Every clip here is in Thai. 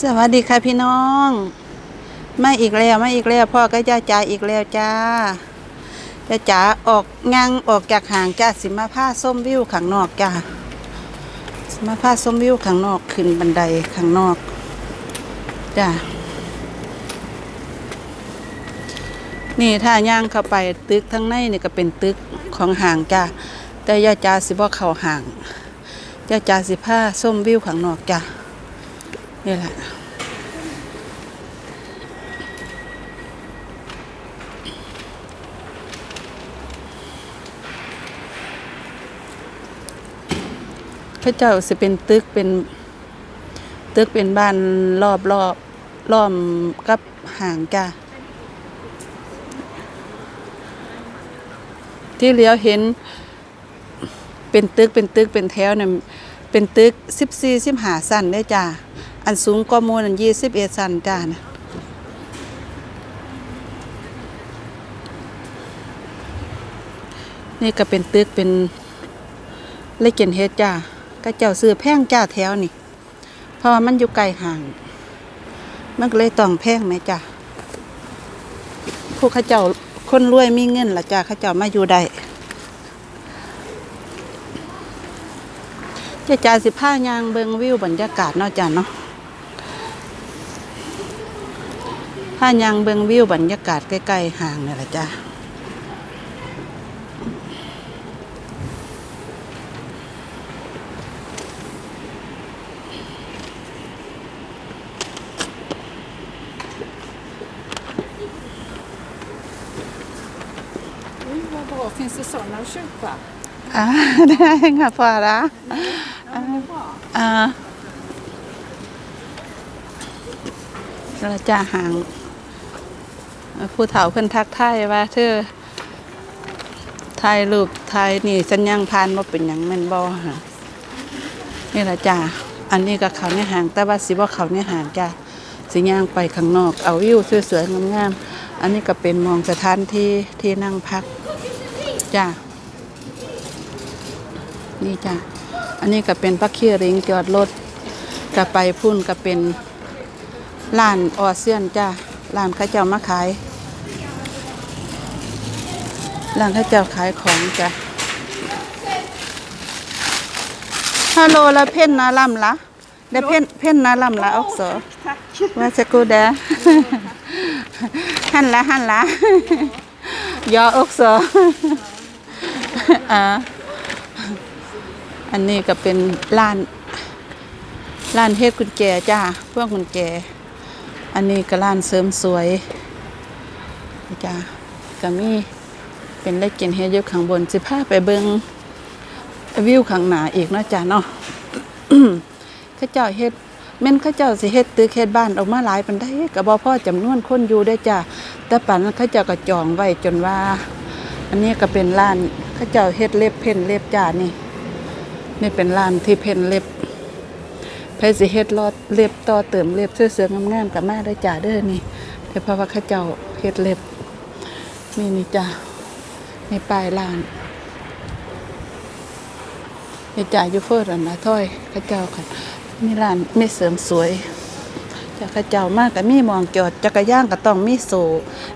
สวัสดีค่ะพี่น้อง มาอีกแล้วมาอีกแล้วพ่อก็จ้าจ๋าอีกแล้วจ้าจ้าจ๋าออกงางออกจากห่างจ้าสิมาผ้าส้มวิวข้างนอกจ้าสิมาผ้าส้มวิวข้างนอกขึ้นบันไดข้างนอกจ้านี่ถ้าย่างเข้าไปตึกทั้งในนี่ก็เป็นตึกของห่างจ้าแต่ย่าจ๋าสิบ่เข้าห่าง จ้าจ๋าสิผ้าส้มวิวข้างนอกจ้านี่แหละพระเจ้าสิเป็นตึกเป็นตึกเป็นบ้านรอบรอบล้อมกับห่างจ้าที่เลี้ยวเห็น เป็นตึกเป็นตึกเป็นแถวเนี่ยเป็นตึกสิบสี่สิบห้าสั้นได้จ้าอันสูงก็มูลอันยี่สิบเอ็ดสั้นจ้านะนี่ก็เป็นตึกเป็นเลเกนเฮดจ้าก็เจ้าซื้อแพงจ้าแถวนี่ เพราะว่ามันอยู่ไกลห่าง มันก็เลยต้องแพงไหมจ้าพวกข้าเจ้าคนรวยมีเงินละจ้าข้าเจ้ามาอยู่ได้ จะจ่าสิผ้ายางเบิงวิวบรรยากาศเนาะจ้ะเนาะผ้ายางเบิงวิวบรรยากาศใกล้ๆห่างนี่แหละจ้ะ Oj, vad bra. Finns det sådana att köpa? อ่าได้ค่ะพอละอ่าอ่าเราจะห่างผู้เฒ่าเพิ่นทักทายว่าเธอถ่ายรูปถ่ายนี่สัญญางพานว่าเป็นหยังแม่นบ่ฮะนี่ละจ้าอันนี้ก็เขาในห่างแต่ว่าสิบ่เขาในห่างจ้าสิย่างไปข้างนอก เอาวิวสวยๆงามๆอันนี้ก็เป็นมองสถานที่ที่นั่งพักจ้า นี่จ้ะ อันนี้ก็เป็นพักเคียริงจอดรถก็ไปพุ่นก็เป็นร้านออเซียนจ้ะร้านข้าเจ้ามาขายร้านข้าเจ้าขายของจ้ะฮัลโหลละเพ่นนาลัมละเดยวเพ่นเพ่นนาลัมละออกโสว่าจะกูแดหันละหันละยออกโสอ่า อันนี้ก็เป็นร้านร้านเฮ็ดกุญแจจ้าเพวกกุญแจ อันนี้ก็ร้านเสริมสวยจ้าก็มีเป็นเล็กกินเฮ็ดอยู่ข้างบนสิพาไปเบิงวิวข้างหน้าอีกเนาะจ้าเนาะข้าเจ้าเฮ็ดแม่นข้าเจ้าสิเฮ็ดตึกเฮ็ดบ้านออกมาหลายปานใดก็บ่พอจำนวนคนอยู่ได้จ้าแต่ปานนั้าเจ้าก็จองไว้จนว่า อันนี้ก็เป็นร้านข้าเจ้าเฮ็ดเล็บเพ่นเล็บจ้านี่ นี่เป็นร้านที่เพ่นเล็บเพสิเฮ็ดรอดเล็บต่อเติมเล็บเสื้อๆงามๆกับมาได้จ่าเด้อนี่แต่พราะว่าข้าเจ้าเฮ็ดเล็บนี่นี่จ้านี่ป้ายร้านนี่จ่าอยู่เฟิร์อันนะถ้อยข้าเจ้าค่ะมีร้านไมีเสริมสวยจากข้าเจ้ามากกับมีมองจอดจักรย่านก็ต้องมีโซ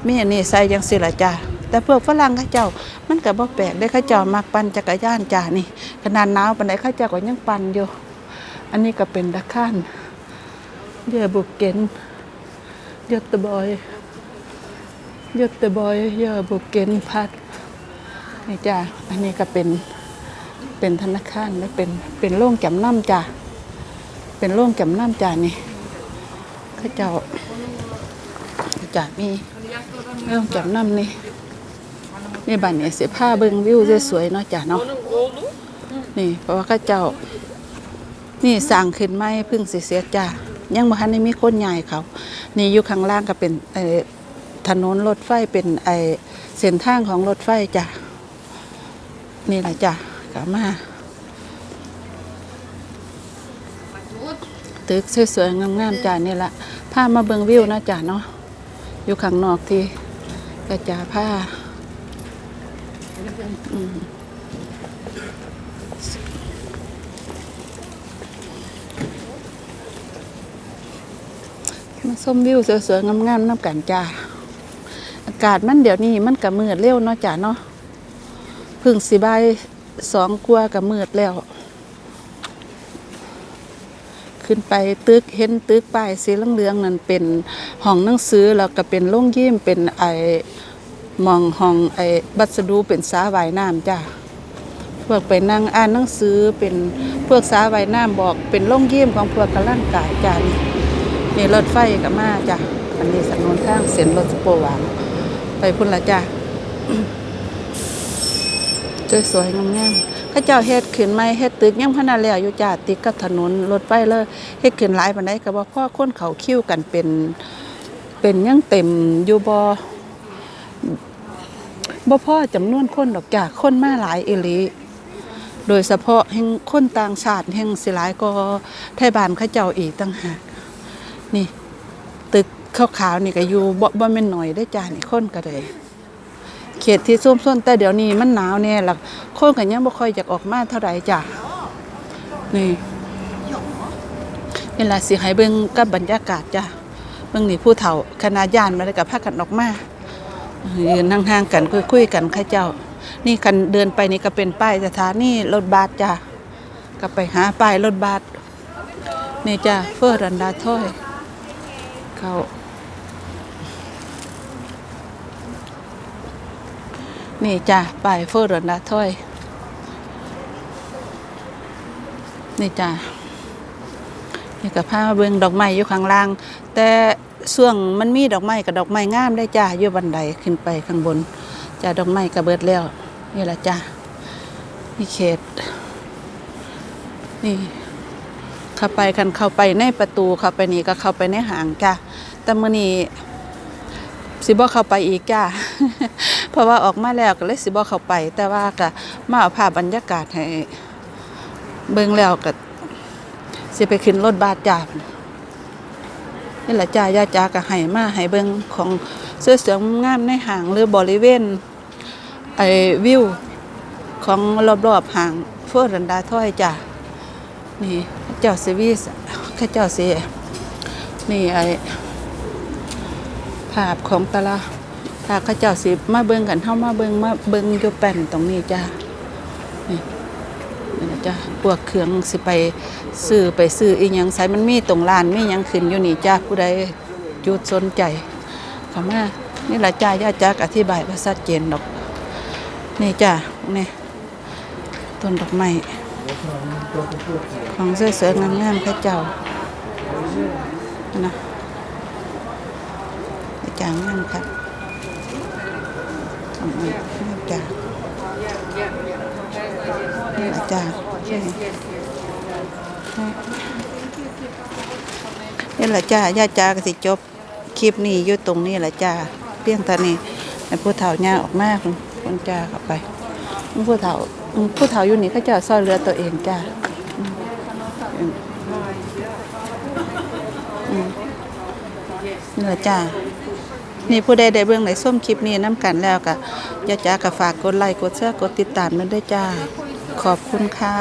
มีอันนี้ใส่ยังสิละจ้า แต่พวกฝรั่งข้าเจ้ามันก็บ่แปลกได้ข้าเจ้ามักปั่นจักรยานจ้านี่ ขนาดหนาวปานใดข้าเจ้าก็ยังปั่นอยู่ อันนี้ก็เป็นดักข้านเยอบุกเกนยอตบอยยอตบอยเยอบุกเกนพัดนี่จ้าอันนี้ก็เป็นเป็นธนาคารและเป็นเป็นโรงจำน้ำจ้าเป็นโรงจำน้ำจ้านี่ข้าเจ้าจ้ามีโรงจำน้ำนี่ นี่บ้านนี้เสียผ้าเบิ่งวิวสวยๆเนาะจ้ะเนาะนี่เพราะว่าข้าเจ้า นี่สร้างขึ้นไม่พึ่งสิเสียจ้ายังบ่ทันได้มีคนใหญ่เขา นี่อยู่ข้างล่างก็เป็นเอ่อถนนรถไฟเป็นไอเส้นทางของรถไฟจ้ะนี่แหละจ้ะกลับมาตึกสวยๆงามๆจ้ะนี่ละพามาเบิงวิวนะจ้ะเนาะอยู่ข้างนอกที่กระจาผ้า มาส้มวิวสวยๆงามๆน้ำกันจ้า อากาศมันเดี๋ยวนี้มันกระมืดเร็วเนาะจ้าเนาะพึ่งสีใบสองกลัวกระมืดแล้ว ขึ้นไปตึกเห็นตึกป้ายสีเหลืองๆนั่นเป็นห้องหนังสือแล้วก็เป็นโรงยิ้มเป็นไอ มองห้องไอ้บัสดูเป็นสาว่ายน้ำจ้าพวกไปนั่งอ่านหนังสือเป็นพวกสาว่ายน้ำบอกเป็นโรงเยี่ยมของพวกกำลังกายจ้านี่นี่รถไฟกับมาจ้ะอันนี้สนนทางเส้นรถสโปรหวางไปพุ่นละจ้าสวยๆงามๆข้าเจ้าเฮ็ดขึ้นไม่เฮ็ดตึกยังพนาแล้วอยู่จ้าติดกับถนนรถไฟเลยเฮ็ดขึ้นหลายปานใดก็บ่พ่อคนเขาคิวกันเป็นเป็นยังเต็มอยู่บ่ บ่พ่อจำนวนคนดอกจ้าคนมาหลายเอลีโดยเฉพาะแห่งคนต่างชาติแห่งสิหลายก็ไทยบ้านเขาเจ้าอีกต่างหากนี่ ตึกขาวๆนี่ก็อยู่บ่บ่แม่นหน่อยได้จ้านี่คนก็เลยเขตที่ซุ่มซ่นแต่เดี๋ยวนี้มันหนาวแน่ล่ะคนก็ยังบ่ค่อยอยากออกมาเท่าไหร่จ้ะนี่นี่ล่ะสิให้เบิ่งกับบรรยากาศจ้ะเบิ่งนี่ผู้เฒ่าคณะญาณมาแล้วก็พากันออกมา ยืนห่างๆกันคุยๆกันเขาเจ้า นี่คันเดินไปนี่ก็เป็นป้ายสถานีรถบัสจ้ะก็ไปหาป้ายรถบัสนี่จ้ะเฟอร์รันดาถ้อยเขานี่จ้ะป้ายเฟอร์รันดาถ้อยนี่จ้ะนี่ก็พามาเบิ่งดอกไม้อยู่ข้างล่าง แต่ ช่วงมันมีดอกไม้กับดอกไม้งามได้จ้ะอยู่บันไดขึ้นไปข้างบนจ้ะดอกไม้ก็เบิดแล้วนี่ละจ้ะนี่เขต นี่เข้าไปคันเข้าไปในประตูเข้าไปนี่ก็เข้าไปในหางจ้ะแต่มื้อนี้สิบ่เข้าไปอีกจ้ะเพราะว่าออกมาแล้วก็เลยสิบ่เข้าไป แต่ว่าก็มาเอาภาพบรรยากาศให้เบิ่งแล้วก็สิไปขึ้นรถบัสจ้ะ นี่แหละจ้ายาจาก็ให้มาให้เบิ่งของเสื้อเสืองงามในห้างหรือบริเวณไอ้วิวของรอบๆห่างเฟอร์รันดาถ้อยจ้ะนี่เจ้าซีวีสข้าเจ้าเสียนี่ไอ้ภาพของแตละภาพข้าเจ้าสิมาเบิ่งกันเฮามาเบิ่งมาเบิ่งอยู่แป้นตรงนี้จ้ะนี่ นี่นะจ้ะพวกเครื่องสิไปซื้อไปซื้ออีหยังใส่มันมีตรงร้านมีหยังขึ้นอยู่นี่จ้ะผู้ใดหยุดสนใจเข้ามานี่ละจ้าย่าจักอธิบายว่าชัดเจนดอก นี่จ้ะนี่ต้นดอกไม้ของเสวยๆงามๆพระเจ้านะพระเจ้างามครับดอกไม้งา จ้ะนี่ะจ้ะนี่แหละจ้าย่าจ้าก็สิจบคลิปนี้อยู่ตรงนี้แหละจ้าเพียงเท่านี้ให้ผู้เฒ่าย่าออกมาคุณคนจ้าเข้าไปผู้เฒ่าผู้เฒ่าอยู่นี่เขาจะซอยเรือตัวเองจ้าอนี่แหละจ้านี่ผู้ใดได้เบื้องไหนส้มคลิปนี้น้ำกันแล้วก็อย่าจ้าก็ฝากกดไลค์กดแชร์กดติดตามนั่นด้จ้า ขอบคุณค่ะ